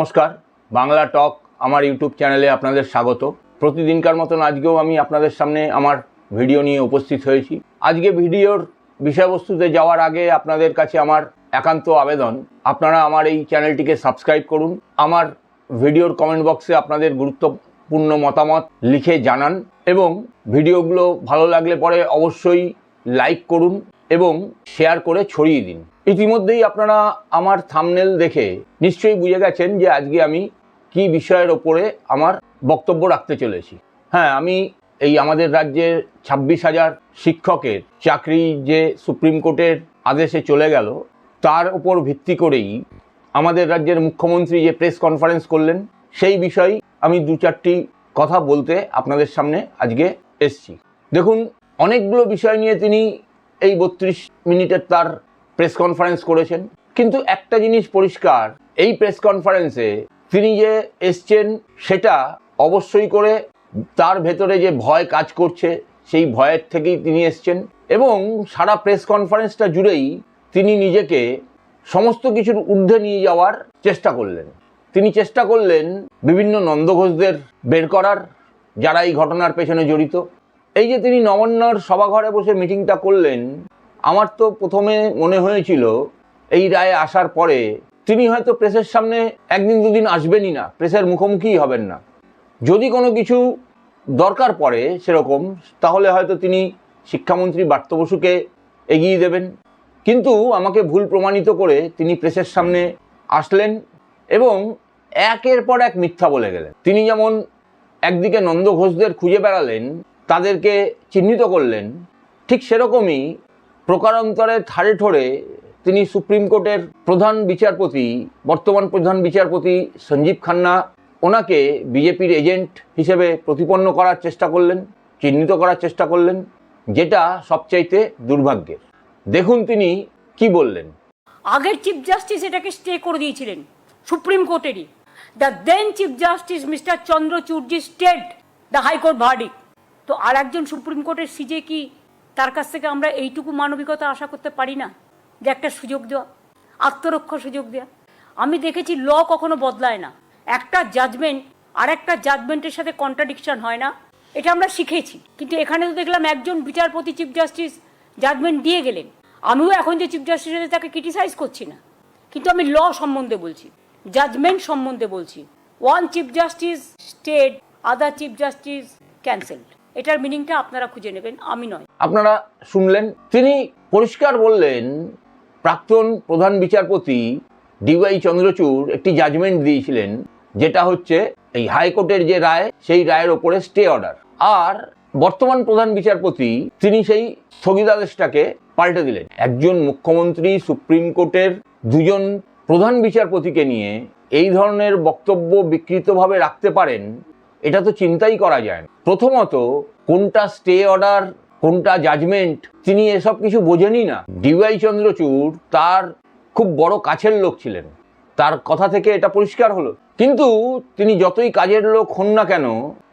নমস্কার, বাংলা টক আমার ইউটিউব চ্যানেলে আপনাদের স্বাগত। প্রতিদিনকার মতন আজকেও আমি আপনাদের সামনে আমার ভিডিও নিয়ে উপস্থিত হয়েছি। আজকে ভিডিওর বিষয়বস্তুতে যাওয়ার আগে আপনাদের কাছে আমার একান্ত আবেদন। আপনারা আমার এই চ্যানেলটিকে সাবস্ক্রাইব করুন। আমার ভিডিওর কমেন্ট বক্সে আপনাদের গুরুত্বপূর্ণ মতামত লিখে জানান এবং ভিডিওগুলো ভালো লাগলে পরে অবশ্যই লাইক করুন এবং শেয়ার করে ছড়িয়ে দিন। ইতিমধ্যেই আপনারা আমার থামনেল দেখে নিশ্চয়ই বুঝে গেছেন যে আজকে আমি কি বিষয়ের ওপরে আমার বক্তব্য রাখতে চলেছি। হ্যাঁ আমি এই আমাদের রাজ্যের ছাব্বিশ হাজার শিক্ষকের চাকরি যে সুপ্রিম কোর্টের আদেশে চলে গেল, তার উপর ভিত্তি করেই আমাদের রাজ্যের মুখ্যমন্ত্রী যে প্রেস কনফারেন্স করলেন, সেই বিষয়ে আমি দু চারটি কথা বলতে আপনাদের সামনে আজকে এসছি। দেখুন, অনেকগুলো বিষয় নিয়ে তিনি এই বত্রিশ মিনিটের তার প্রেস কনফারেন্স করেছেন। কিন্তু একটা জিনিস পরিষ্কার, এই প্রেস কনফারেন্সে তিনি যে এসছেন সেটা অবশ্যই করে তার ভেতরে যে ভয় কাজ করছে, সেই ভয়ের থেকেই তিনি এসছেন এবং সারা প্রেস কনফারেন্সটা জুড়েই তিনি নিজেকে সমস্ত কিছুর ঊর্ধ্বে নিয়ে যাওয়ার চেষ্টা করলেন। তিনি চেষ্টা করলেন বিভিন্ন নন্দঘোষদের বের করার, যারা এই ঘটনার পেছনে জড়িত। এই যে তিনি নবান্নর সভাঘরে বসে মিটিংটা করলেন আমার তো প্রথমে মনে হয়েছিল, এই রায়ে আসার পরে তিনি হয়তো প্রেসের সামনে একদিন দুদিন আসবেনই না প্রেসের মুখোমুখিই হবেন না। যদি কোনো কিছু দরকার পড়ে সেরকম, তাহলে হয়তো তিনি শিক্ষামন্ত্রী বার্ত বসুকে এগিয়ে দেবেন। কিন্তু আমাকে ভুল প্রমাণিত করে তিনি প্রেসের সামনে আসলেন এবং একের পর এক মিথ্যা বলে গেলেন। তিনি যেমন একদিকে নন্দ ঘোষদের খুঁজে বেড়ালেন, তাদেরকে চিহ্নিত করলেন, ঠিক সেরকমই প্রকারান্তরে ঠাড়ে ঠোড়ে তিনি সুপ্রিম কোর্টের প্রধান বিচারপতি, বর্তমান প্রধান বিচারপতি সঞ্জীব খান্না ওনাকে বিজেপির এজেন্ট হিসেবে প্রতিপন্ন করার চেষ্টা করলেন, চিহ্নিত করার চেষ্টা করলেন, যেটা সবচাইতে দুর্ভাগ্যের। দেখুন তিনি কি বললেন। আগের চিফ জাস্টিস এটাকে স্টে করে দিয়েছিলেন, supreme কোর্টেরই। The then chief justice mister Chandrachudji state the high court verdict তো আর একজন সুপ্রিম কোর্টের সিজে কি তার কাছ থেকে আমরা এইটুকু মানবিকতা আশা করতে পারি না যে একটা সুযোগ দেওয়া আত্মরক্ষা সুযোগ দেওয়া। আমি দেখেছি ল কখনো বদলায় না। একটা জাজমেন্ট আর একটা জাজমেন্টের সাথে কন্ট্রাডিকশন হয় না। এটা আমরা শিখেছি। কিন্তু এখানে তো দেখলাম একজন বিচারপতি চিফ জাস্টিস জাজমেন্ট দিয়ে গেলেন। আমিও এখন যে চিফ জাস্টিস আছে তাকে ক্রিটিসাইজ করছি না। কিন্তু আমি ল সম্বন্ধে বলছি জাজমেন্ট সম্বন্ধে বলছি। One chief justice state other chief justice cancelled এটার মিনিংটা আপনারা খুঁজে নেবেন, আমি নয়। আপনারা শুনলেন, তিনি পরিষ্কার বললেন, প্রাক্তন প্রধান বিচারপতি ডিওয়াই চন্দ্রচূড় একটি জাজমেন্ট দিয়েছিলেন, যেটা হচ্ছে এই হাইকোর্টের যে রায়, সেই রায়ের ওপরে স্টে অর্ডার আর বর্তমান প্রধান বিচারপতি, তিনি সেই স্থগিতাদেশটাকে পাল্টে দিলেন। একজন মুখ্যমন্ত্রী, সুপ্রিম কোর্টের দুজন প্রধান বিচারপতিকে নিয়ে এই ধরনের বক্তব্য বিকৃতভাবে রাখতে পারেন এটা তো চিন্তাই করা যায় না। প্রথমত, কোনটা স্টে অর্ডার কোনটা জাজমেন্ট তিনি এসব কিছু বোঝেনই না। ডিওয়াই চন্দ্রচূড় তার খুব বড় কাছের লোক ছিলেন। তার কথা থেকে এটা পরিষ্কার হলো। কিন্তু তিনি যতই কাজের লোক হন না কেন,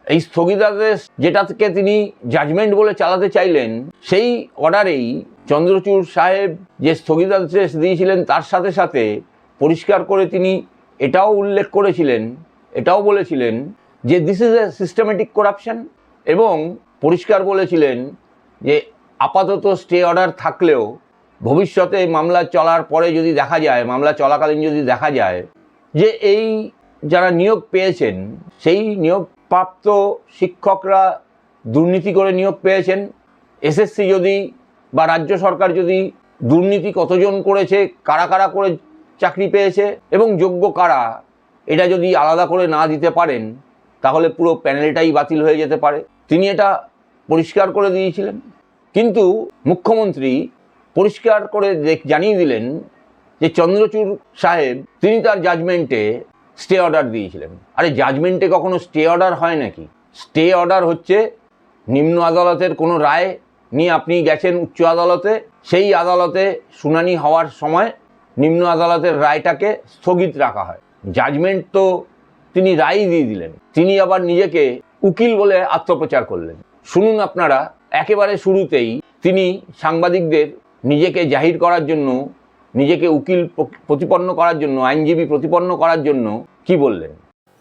এই স্থগিতাদেশ যেটাকে তিনি জাজমেন্ট বলে চালাতে চাইলেন, সেই অর্ডারেই চন্দ্রচূড় সাহেব যে স্থগিতাদেশ দিয়েছিলেন, তার সাথে সাথে পরিষ্কার করে তিনি এটাও উল্লেখ করেছিলেন, এটাও বলেছিলেন যে this is a systematic corruption এবং পরিষ্কার বলেছিলেন যে আপাতত স্টে অর্ডার থাকলেও ভবিষ্যতে মামলা চলার পরে যদি দেখা যায়, মামলা চলাকালীন যদি দেখা যায়, যে এই যারা নিয়োগ পেয়েছেন, সেই নিয়োগপ্রাপ্ত শিক্ষকরা দুর্নীতি করে নিয়োগ পেয়েছেন। এসএসসি যদি বা রাজ্য সরকার যদি দুর্নীতি কতজন করেছে, কারা কারা করে চাকরি পেয়েছে এবং যোগ্য কারা, এটা যদি আলাদা করে না দিতে পারেন তাহলে পুরো প্যানেলটাই বাতিল হয়ে যেতে পারে। তিনি এটা পরিষ্কার করে দিয়েছিলেন। কিন্তু মুখ্যমন্ত্রী পরিষ্কার করে জানিয়ে দিলেন যে চন্দ্রচূড় সাহেব, তিনি তার জাজমেন্টে স্টে অর্ডার দিয়েছিলেন। আরে জাজমেন্টে কখনো স্টে অর্ডার হয় নাকি? স্টে অর্ডার হচ্ছে নিম্ন আদালতের কোনো রায় নিয়ে আপনি গেছেন উচ্চ আদালতে, সেই আদালতে শুনানি হওয়ার সময় নিম্ন আদালতের রায়টাকে স্থগিত রাখা হয়। জাজমেন্ট তো তিনি রায় দিয়ে দিলেন। তিনি আবার নিজেকে উকিল বলে আত্মপ্রচার করলেন। শুনুন আপনারা, একেবারে শুরুতেই তিনি সাংবাদিকদের নিজেকে জাহির করার জন্য, নিজেকে উকিল প্রতিপন্ন করার জন্য, আইনজীবী প্রতিপন্ন করার জন্য কি বললেন?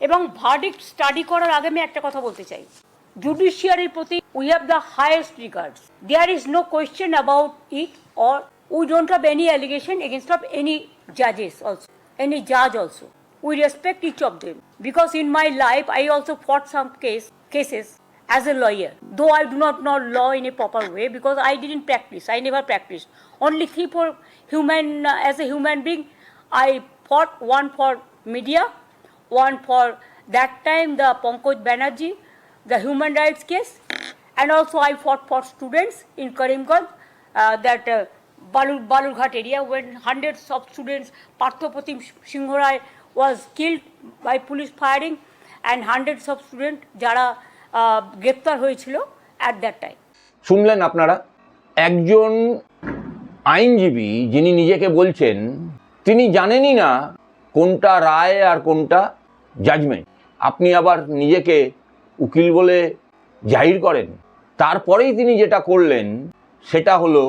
এবং ভার্ডিক্ট স্টাডি করার আগে আমি একটা কথা বলতে চাই। জুডিশিয়ারির প্রতি we have the highest regards there is no question about it or we don't have any allegation against of any জাজেস also any জাজ also we respect each of them. Because in my life, I also fought some case, cases as a lawyer. Though I do not know law in a proper way because I didn't practice, I never practiced. Only three for human, uh, as a human being, I fought one for media, one for that time the Pankaj Banerjee, the human rights case, and also I fought for students in karimgarh uh, that uh, Balur, Balurghat area when hundreds of students, Parthapatim Singh Rai, was killed by police firing and hundreds of students যারা গ্রেপ্তার হয়েছিল at that time. শুনলেন আপনারা? একজন আইনজীবী যিনি নিজেকে বলছেন, তিনি জানেনই না কোনটা রায় আর কোনটা জাজমেন্ট আপনি আবার নিজেকে উকিল বলে জাহির করেন। তারপরেই তিনি যেটা করলেন, সেটা হলো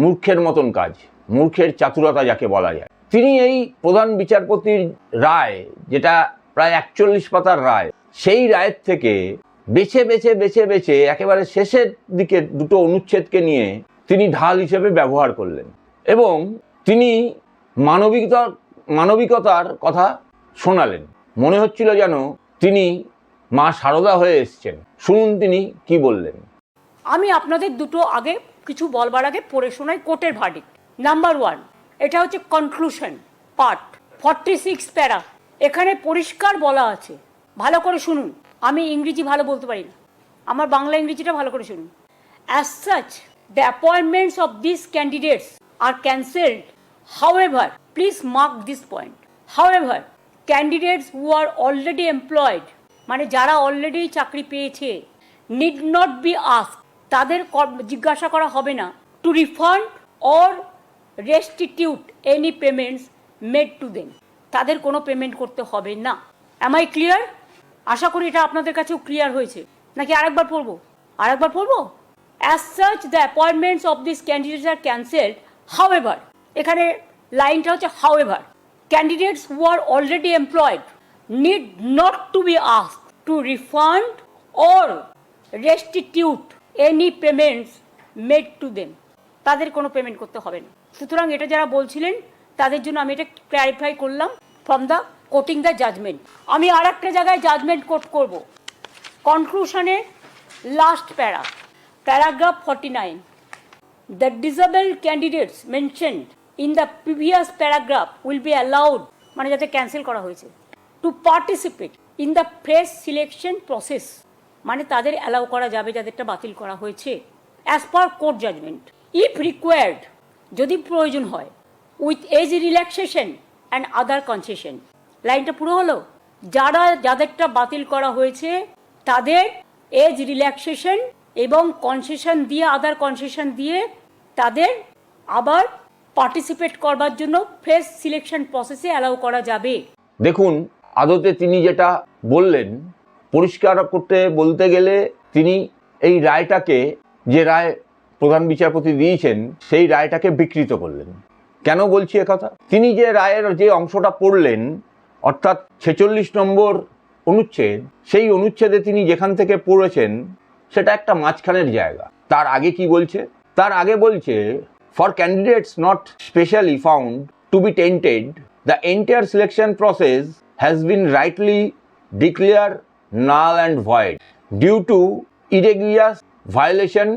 মূর্খের মতন কাজ, মূর্খের চাতুরতা যাকে বলা যায়। তিনি এই প্রধান বিচারপতির রায়, যেটা প্রায় একচল্লিশ পাতার রায়, সেই রায়ের থেকে বেছে বেছে বেছে বেছে একেবারে শেষের দিকে দুটো অনুচ্ছেদকে নিয়ে তিনি ঢাল হিসেবে ব্যবহার করলেন। এবং তিনি মানবিকতার মানবিকতার কথা শোনালেন। মনে হচ্ছিল যেন তিনি মা সারদা হয়ে এসছেন। শুনুন তিনি কি বললেন। আমি আপনাদের দুটো আগে কিছু বলবার আগে পড়ে শোনাই কোর্টের ভার্ডিক্ট নাম্বার ওয়ান এটা হচ্ছে কনক্লুশন পার্ট ফর্টি সিক্স প্যারা। এখানে পরিষ্কার বলা আছে। ভালো করে শুনুন। আমি ইংরেজি ভালো বলতে পারি না। আমার বাংলা ইংরেজিটা ভালো করে শুনুন। As such the appointments of this candidates are cancelled however please mark this point however candidates who are already employed মানে যারা অলরেডি চাকরি পেয়েছে নিড নট বি আস্ক তাদের জিজ্ঞাসা করা হবে না। To refund or restitute any payments made to them তাদের কোনো পেমেন্ট করতে হবে না। অ্যাম আই ক্লিয়ার আশা করি এটা আপনাদের কাছেও ক্লিয়ার হয়েছে। নাকি আরেকবার পড়ব? আরেকবার পড়ব? As search the appointments of this candidates are cancelled however এখানে লাইনটা হচ্ছে however candidates who are already employed need not to be asked to refund or restitute any payments made to them তাদের কোনো পেমেন্ট করতে হবে না। সুতরাং এটা যারা বলছিলেন, তাদের জন্য আমি এটা ক্ল্যারিফাই করলাম from the quoting the judgement আমি আর একটা জায়গায় জাজমেন্ট কোট করব। কনক্লুশনে last para paragraph forty nine The disabled candidates mentioned in the previous paragraph will be allowed মানে যাতে ক্যান্সেল করা হয়েছে to participate in the fresh selection process মানে তাদের অ্যালাউ করা যাবে যাদেরটা বাতিল করা হয়েছে as per court judgement if required যদি প্রয়োজন হয় with age relaxation and other concession লাইনটা পুরো হলো, যারা যাদেরটা বাতিল করা হয়েছে, তাদের এজ রিল্যাক্সেশন এবং কনসেশন দিয়ে আদার কনসেশন দিয়ে তাদের আবার পার্টিসিপেট করবার জন্য ফ্রেশ সিলেকশন প্রসেসে অ্যালাউ করা যাবে। দেখুন, আদতে তিনি যেটা বললেন, পরিষ্কার করতে বলতে গেলে তিনি এই রায়টাকে, যে রায় প্রধান বিচারপতি দিয়েছেন, সেই রায়টাকে বিকৃত করলেন। কেন বলছি কথা তিনি যে রায়ের যে অংশটা পড়লেন, অর্থাৎ ছেচল্লিশ নম্বর অনুচ্ছেদ, সেই অনুচ্ছেদে তিনি যেখান থেকে পড়েছেন, সেটা একটা মাঝখানের জায়গা। তার আগে কি বলছে? তার আগে বলছে for candidates not specially found to be tainted the entire selection process has been rightly declare null and void due to irregularious violation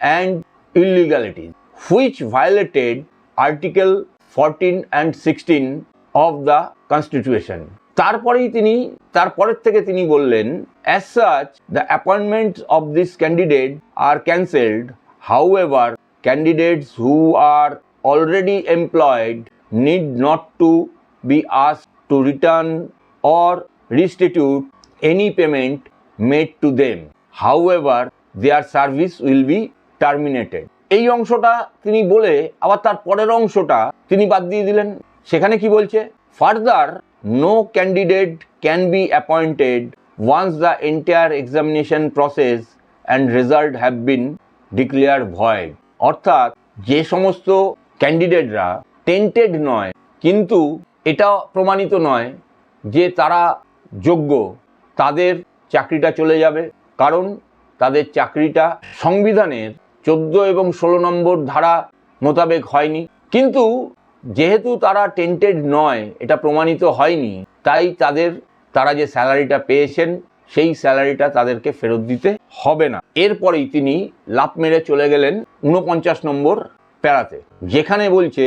and illegalities which violated article 14 and 16 of the constitution তারপরেই তিনি তারপরের থেকে তিনি বললেন as such the appointments of this candidate are cancelled however candidates who are already employed need not to be us to return or restitute any payment made to them. However, their service will be terminated. এই অংশটা তিনি বলে, আবার তার পরের অংশটা তিনি বাদ দিয়ে দিলেন। সেখানে কি বলছে? Further no candidate can be appointed once the entire examination process and result have been declare void অর্থাৎ, যে সমস্ত ক্যান্ডিডেটরা টেন্টেড নয়, কিন্তু এটা প্রমাণিত নয় যে তারা যোগ্য, তাদের চাকরিটা চলে যাবে। কারণ, তাদের চাকরিটা সংবিধানের চোদ্দ এবং ষোলো নম্বর ধারা মোতাবেক হয়নি। কিন্তু যেহেতু তারা টেন্টেড নয়, এটা প্রমাণিত হয়নি, তাই তাদের, তারা যে স্যালারিটা পেয়েছেন, সেই স্যালারিটা তাদেরকে ফেরত দিতে হবে না। এরপরেই তিনি লাভ মেরে চলে গেলেন উনপঞ্চাশ নম্বর প্যারাতে, যেখানে বলছে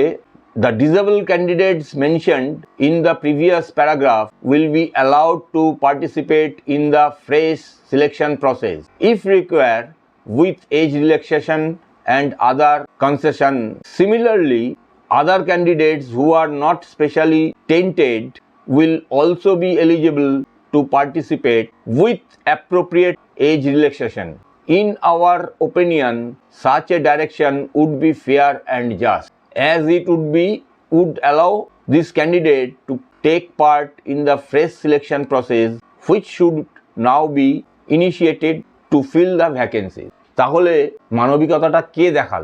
the disable candidates mentioned in the previous paragraph will be allowed to participate in the fresh selection process if require with age relaxation and other concession. Similarly, other candidates who are not specially tainted will also be eligible to participate with appropriate age relaxation. In our opinion, such a direction would be fair and just, as it would be would allow this candidate to take part in the fresh selection process, which should now be initiated to fill the vacancy তাহলে মানবিকতাটা কে দেখাল?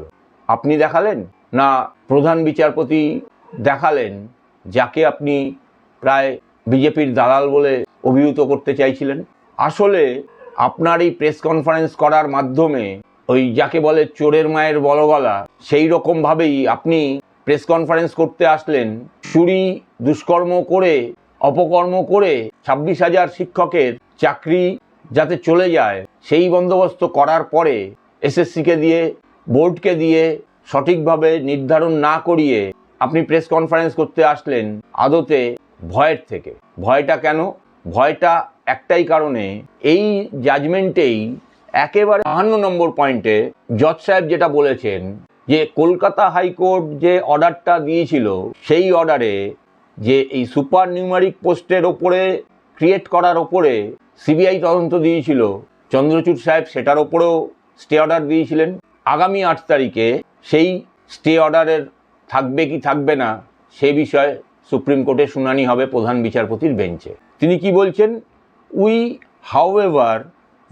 আপনি দেখালেন না প্রধান বিচারপতি দেখালেন, যাকে আপনি প্রায় বিজেপির দালাল বলে অভিহিত করতে চাইছিলেন? আসলে আপনার এই প্রেস কনফারেন্স করার মাধ্যমে ওই যাকে বলে চোরের মায়ের বলগলা, সেই রকমভাবেই আপনি প্রেস কনফারেন্স করতে আসলেন। চুরি, দুষ্কর্ম করে, অপকর্ম করে ছাব্বিশ হাজার শিক্ষকের চাকরি যাতে চলে যায়। সেই বন্দোবস্ত করার পরে এসএসসিকে দিয়ে, বোর্ডকে দিয়ে সঠিকভাবে নির্ধারণ না করিয়ে আপনি প্রেস কনফারেন্স করতে আসলেন আদতে ভয়ের থেকে। ভয়টা কেন? ভয়টা একটাই কারণে এই জাজমেন্টেই একেবারে বাহান্ন নম্বর পয়েন্টে জজ সাহেব যেটা বলেছেন যে কলকাতা হাইকোর্ট যে অর্ডারটা দিয়েছিল, সেই অর্ডারে যে এই সুপার নিউমারিক পোস্টের ওপরে, ক্রিয়েট করার ওপরে সিবিআই তদন্ত দিয়েছিল। চন্দ্রচূড় সাহেব সেটার ওপরেও স্টে অর্ডার দিয়েছিলেন। আগামী আট তারিখে সেই স্টে অর্ডারের থাকবে কি থাকবে না, সে বিষয়ে সুপ্রিম কোর্টে শুনানি হবে প্রধান বিচারপতির বেঞ্চে। তিনি কি বলছেন? We however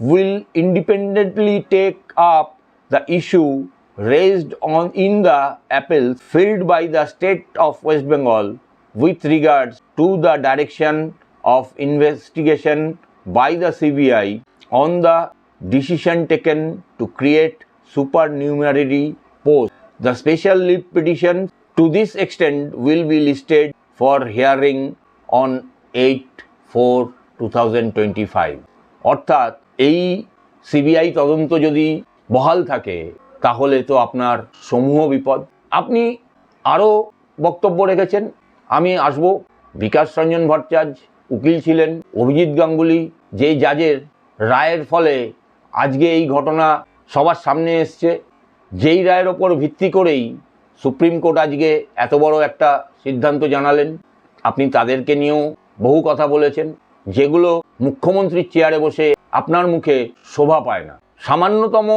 will independently take up the issue raised on, in the appeals filed by the state of West Bengal with regards to the direction of investigation by the CBI on the decision taken to create supernumerary posts. The special leave petition to this extent will be listed for hearing on 8 4 2025 অর্থাৎ এই CBI তদন্ত যদি বহাল থাকে তাহলে তো আপনার সমূহ বিপদ আপনি আরও বক্তব্য রেখেছেন আমি আসব বিকাশ রঞ্জন ভট্টাচার্য উকিল ছিলেন অভিজিৎ গাঙ্গুলি যেই জাজের রায়ের ফলে আজকে এই ঘটনা সবার সামনে এসছে, যেই রায়ের ওপর ভিত্তি করেই সুপ্রিম কোর্ট আজকে এত বড় একটা সিদ্ধান্ত জানালেন। আপনি তাদেরকে নিয়েও বহু কথা বলেছেন, যেগুলো মুখ্যমন্ত্রীর চেয়ারে বসে আপনার মুখে শোভা পায় না। সামান্যতম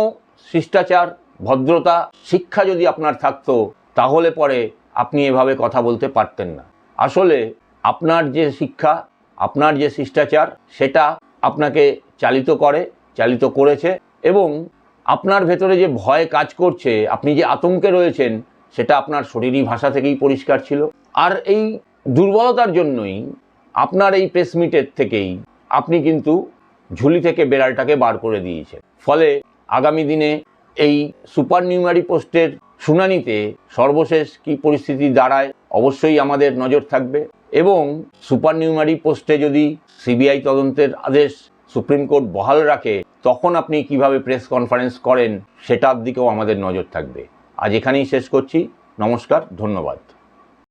শিষ্টাচার, ভদ্রতা, শিক্ষা যদি আপনার থাকতো, তাহলে পরে আপনি এভাবে কথা বলতে পারতেন না। আসলে আপনার যে শিক্ষা আপনার যে শিষ্টাচার, সেটা আপনাকে চালিত করে, চালিত করেছে এবং আপনার ভেতরে যে ভয় কাজ করছে, আপনি যে আতঙ্কে রয়েছেন, সেটা আপনার শরীরী ভাষা থেকেই পরিষ্কার ছিল। আর এই দুর্বলতার জন্যই আপনার এই প্রেসমিটের থেকেই আপনি কিন্তু ঝুলি থেকে বেড়ালটাকে বার করে দিয়েছেন। ফলে আগামী দিনে এই সুপার নিউমারি পোস্টের শুনানিতে সর্বশেষ কি পরিস্থিতি দাঁড়ায়, অবশ্যই আমাদের নজর থাকবে। এবং সুপার নিউমারি পোস্টে যদি সিবিআই তদন্তের আদেশ সুপ্রিম কোর্ট বহাল রাখে, তখন আপনি কীভাবে প্রেস কনফারেন্স করেন সেটার দিকেও আমাদের নজর থাকবে। আজ এখানেই শেষ করছি। নমস্কার, ধন্যবাদ।